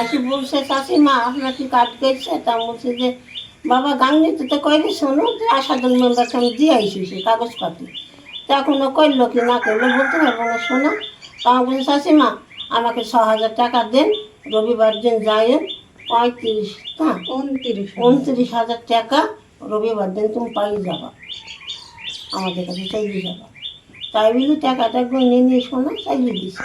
আসি বলছে শাশুড়িমা আপনার কি কাজ করছে তা বলছে যে বাবা গাঙ্গিতে তো কইলি শোনো যে আসাদুল মেম্বারকে আমি দিয়ে আইসি সে কাগজপাতি। তা এখন করল কি না করল বলতে পারব না শোনা। তা বলছে শাশুড়িমা আমাকে ছ হাজার টাকা দেন রবিবার দিন যায়েন পঁয়ত্রিশ না উনত্রিশ উনত্রিশ হাজার টাকা রবিবার দিন তুমি পাই যাবা। আমাদের কাছে চাইলে যাবা। তাই বলি টাকাটা গুনে নিয়ে শোনা চাইলে দিছে।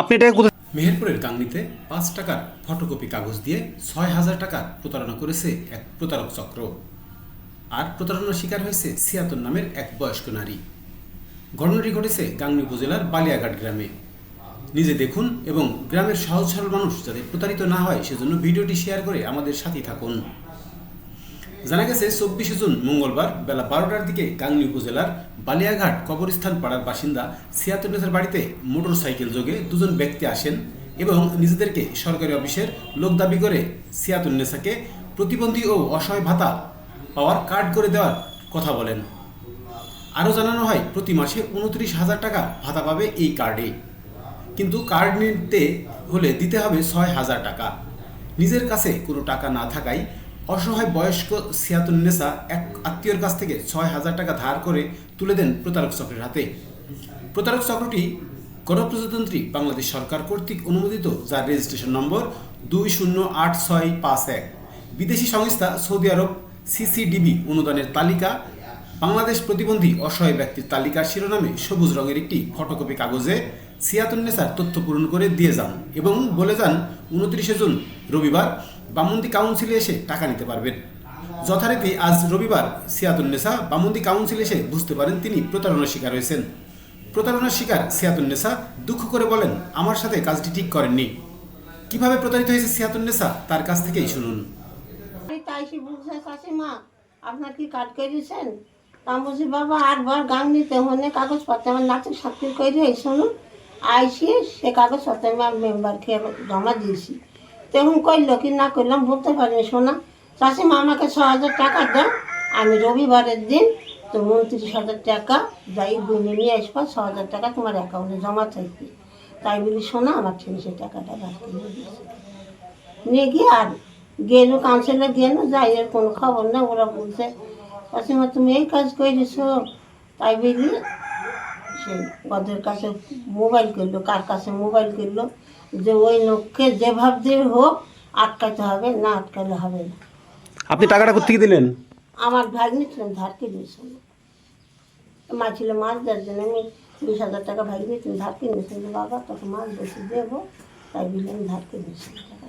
আপনি এটা কোথায় মেহেরপুরের গাংনিতে পাঁচ টাকার ফটোকপি কাগজ দিয়ে ছয় হাজার টাকার প্রতারণা করেছে এক প্রতারক চক্র। আর প্রতারণার শিকার হয়েছে সিয়াতন নামের এক বয়স্ক নারী। ঘটনাটি ঘটেছে গাংনী উপজেলার বালিয়াঘাট গ্রামে। নিজে দেখুন এবং গ্রামের সহজ সরল মানুষ যাতে প্রতারিত না হয়, সেজন্য ভিডিওটি শেয়ার করে আমাদের সাথেই থাকুন। জানা গেছে, চব্বিশে জুন মঙ্গলবার বেলা বারোটার দিকে গাংনী উপজেলার বালিয়াঘাট কবরস্থান পাড়ার বাসিন্দা সিয়াতুন্নেসার বাড়িতে মোটর সাইকেল যোগে দুজন ব্যক্তি আসেন এবং নিজেদেরকে সরকারি অফিসের লোক দাবি করে সিয়াতুন্নেসাকে প্রতিবন্ধী ও অসহায় ভাতা পাওয়ার কার্ড করে দেওয়ার কথা বলেন। আরও জানানো হয়, প্রতি মাসে উনত্রিশ হাজার টাকা ভাতা পাবে এই কার্ডে। কিন্তু কার্ড নিতে হলে দিতে হবে ছয় হাজার টাকা। নিজের কাছে কোনো টাকা না থাকায় অসহায় বয়স্ক সিয়াতুন্নেসা এক আত্মীয়র কাছ থেকে ছয় হাজার টাকা ধার করে তুলে দেন প্রতারক চক্রের হাতে। প্রতারক চক্রটি গণপ্রজাতন্ত্রী বাংলাদেশ সরকার কর্তৃক অনুমোদিত, যার রেজিস্ট্রেশন নম্বর দুই শূন্য আট ছয় পাঁচ এক। বিদেশি সংস্থা সৌদি আরব সিসিডিবি অনুদানের তালিকা, বাংলাদেশ প্রতিবন্ধী অসহায় ব্যক্তির তালিকার শিরোনামে সবুজ রঙের একটি ফটোকপি কাগজে সিয়াতুন্নেসার তথ্য পূরণ করে দিয়ে যান এবং বলে যান, উনত্রিশে জুন রবিবার বামন্দি কাউন্সিলে এসে টাকা নিতে পারবেন। যথারীতি আজ রবিবার সিয়াতুন্নেসা বামন্দি কাউন্সিলে এসে বুঝতে পারেন তিনি প্রতারণার শিকার হয়েছেন। প্রতারণার শিকার সিয়াতুন্নেসা দুঃখ করে বলেন, আমার সাথে কাজটি ঠিক করেননি। কীভাবে প্রতারিত হয়েছে সিয়াতুন্নেসা তার কাছ থেকেই শুনুন। আপনার কি কাজ করেছেন? আমি বলছি, বাবা, আটবার গান নিতে হলে কাগজপত্র আমার নাচের সাথে করে শুনুন, আইসি সে কাগজপত্র আমি মেম্বারকে জমা দিয়েছি। তখন করল কি, না করলাম বলতে পারিনি শোনা শাশুমা আমাকে ছ হাজার টাকা দাও আমি রবিবারের দিন তো উনত্রিশ হাজার টাকা যাই গুনে নিয়ে আসবা ছ হাজার টাকা তোমার অ্যাকাউন্টে জমা থাকবে। তাই বলি, শোনা, আমার ছেলে সেই টাকাটা দিয়েছে। নিয়ে গিয়ে আর গেলো কাউন্সিলে গেল যাই এর কোনো খবর না ওরা বলছে কাসিমা তুমি এই কাজ করেছ তাই বলি সে ওদের কাছে মোবাইল করল কার কাছে মোবাইল করল? যে ওই লোককে যেভাবে হোক আটকাতে হবে না আটকালে হবে না। আপনি টাকাটা কোথেকে দিলেন? আমার ভাগ্নি ছিলেন ধারকে দিয়েছিল। মা ছিল মাছ দেওয়ার জন্য আমি বিশ হাজার টাকা ভাগ্নি ছিলেন ধারকে নিয়েছিল বাবা তোকে মাছ বেশি দেবো তাই বলে আমি ধারকে দিয়েছিলাম।